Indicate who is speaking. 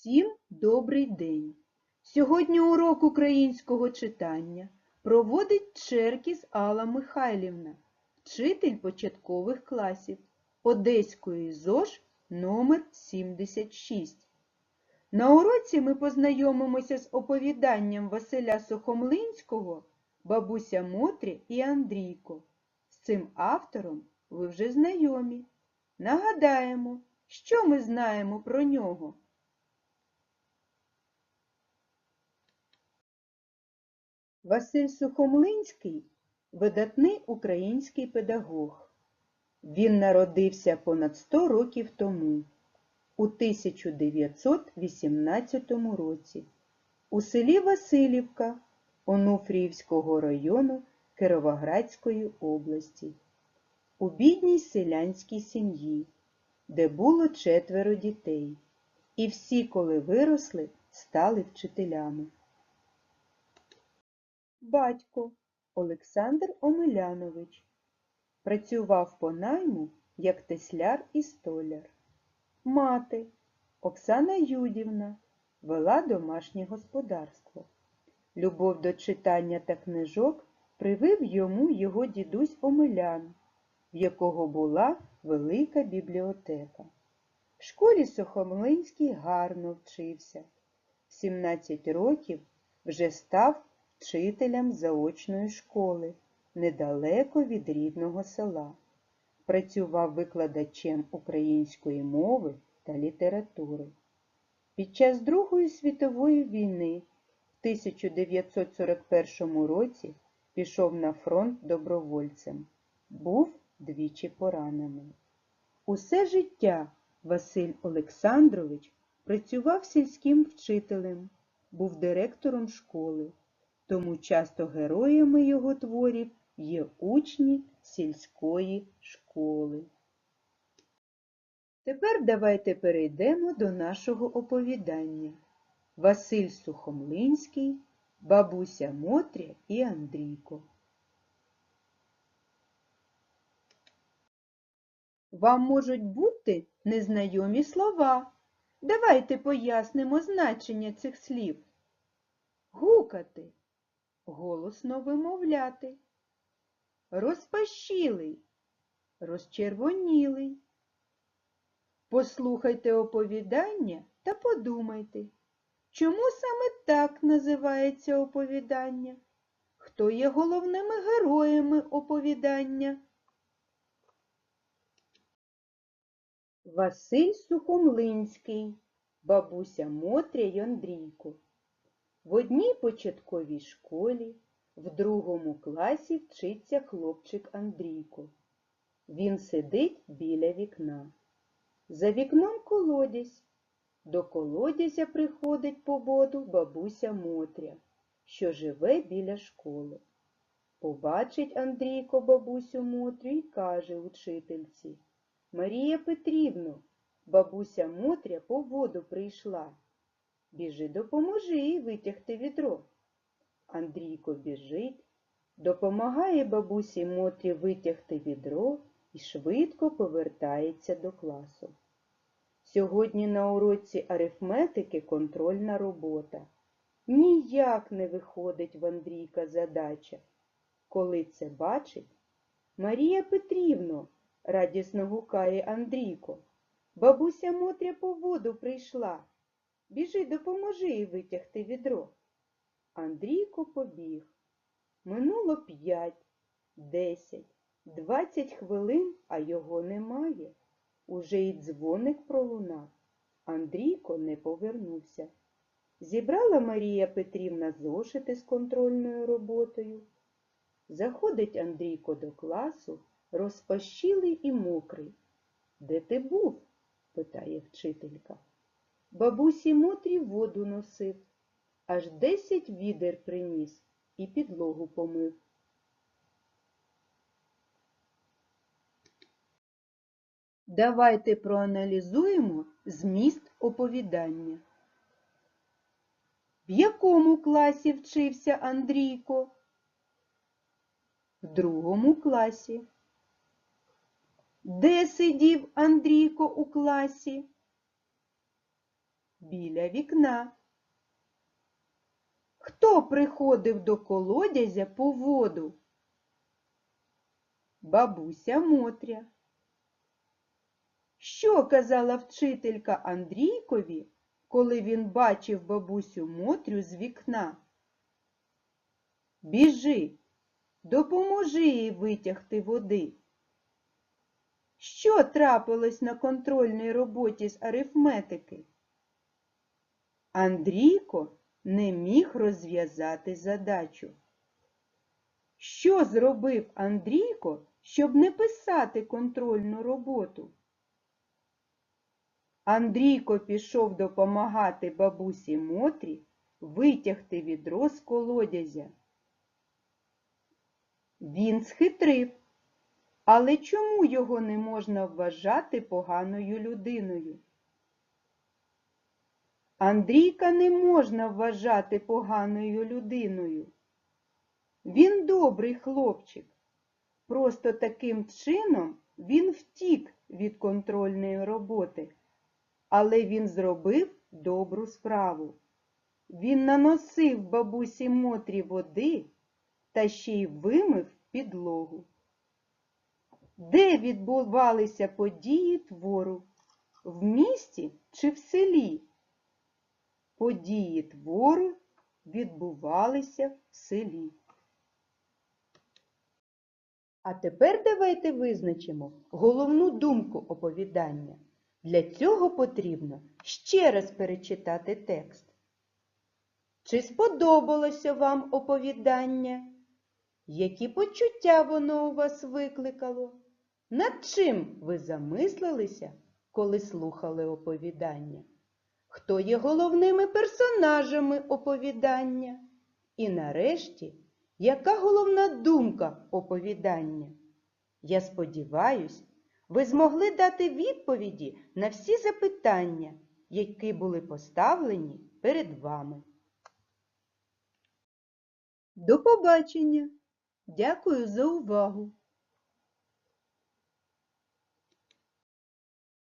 Speaker 1: Всім добрий день! Сьогодні урок українського читання проводить Черкіс Алла Михайлівна, вчитель початкових класів Одеської ЗОЖ номер 76 На уроці ми познайомимося з оповіданням Василя Сухомлинського, бабуся Мотрі і Андрійко. З цим автором ви вже знайомі. Нагадаємо, що ми знаємо про нього. Василь Сухомлинський видатний український педагог. Він народився понад 100 років тому, у 1918 році, у селі Васильівка Онуфріївського району Кировоградської області, у бідній селянській сім'ї, де було четверо дітей, і всі, коли виросли, стали вчителями. Батько Олександр Омилянович Працював по найму як тесляр і столяр. Мати Оксана Юдівна вела домашнє господарство. Любов до читання та книжок привив йому його дідусь Омилян, в якого була велика бібліотека. В школі Сухомлинський гарно вчився. В 17 років вже став вчителем заочної школи недалеко від рідного села. Працював викладачем української мови та літератури. Під час Другої світової війни в 1941 році пішов на фронт добровольцем. Був двічі поранений. Усе життя Василь Олександрович працював сільським вчителем, був директором школи, тому часто героями його творів є учні сільської школи. Тепер давайте перейдемо до нашого оповідання. Василь Сухомлинський, бабуся Мотря і Андрійко. Вам можуть бути незнайомі слова. Давайте пояснимо значення цих слів. Гукати голосно вимовляти. Розпашілий, розчервонілий. Послухайте оповідання та подумайте, чому саме так називається оповідання? Хто є головними героями оповідання? Василь Сухомлинський, бабуся Мотря Йондрійко. В одній початковій школі, в другому класі вчиться хлопчик Андрійко. Він сидить біля вікна. За вікном колодязь. До колодязя приходить по воду бабуся Мотря, що живе біля школи. Побачить Андрійко бабусю Мотрю і каже учительці Марія Петрівно, бабуся Мотря по воду прийшла. Біжи, допоможи їй витягти відро. Андрійко біжить, допомагає бабусі Мотрі витягти відро і швидко повертається до класу. Сьогодні на уроці арифметики контрольна робота. Ніяк не виходить в Андрійка задача. Коли це бачить, Марія Петрівно, радісно гукає Андрійко. Бабуся Мотря по воду прийшла. Біжи, допоможи їй витягти відро. Андрійко побіг. Минуло п'ять, десять, двадцять хвилин, а його немає. Уже й дзвоник пролунав. Андрійко не повернувся. Зібрала Марія Петрівна зошити з контрольною роботою. Заходить Андрійко до класу, розпашілий і мокрий. Де ти був? питає вчителька. Бабусі Мотрі воду носив, аж десять відер приніс і підлогу помив. Давайте проаналізуємо зміст оповідання. В якому класі вчився Андрійко? В другому класі. Де сидів Андрійко у класі? Біля вікна. Хто приходив до колодязя по воду? Бабуся Мотря. Що казала вчителька Андрійкові, коли він бачив бабусю Мотрю з вікна? Біжи, допоможи їй витягти води. Що трапилось на контрольній роботі з арифметики? Андрійко не міг розв'язати задачу. Що зробив Андрійко, щоб не писати контрольну роботу? Андрійко пішов допомагати бабусі Мотрі витягти відро з колодязя. Він схитрив, але чому його не можна вважати поганою людиною? Андрійка не можна вважати поганою людиною. Він добрий хлопчик. Просто таким чином він втік від контрольної роботи, але він зробив добру справу. Він наносив бабусі Мотрі води та ще й вимив підлогу. Де відбувалися події твору? В місті чи в селі? Події твору відбувалися в селі. А тепер давайте визначимо головну думку оповідання. Для цього потрібно ще раз перечитати текст. Чи сподобалося вам оповідання? Які почуття воно у вас викликало? Над чим ви замислилися, коли слухали оповідання? Хто є головними персонажами оповідання? І нарешті, яка головна думка оповідання? Я сподіваюсь, ви змогли дати відповіді на всі запитання, які були поставлені перед вами. До побачення! Дякую за увагу!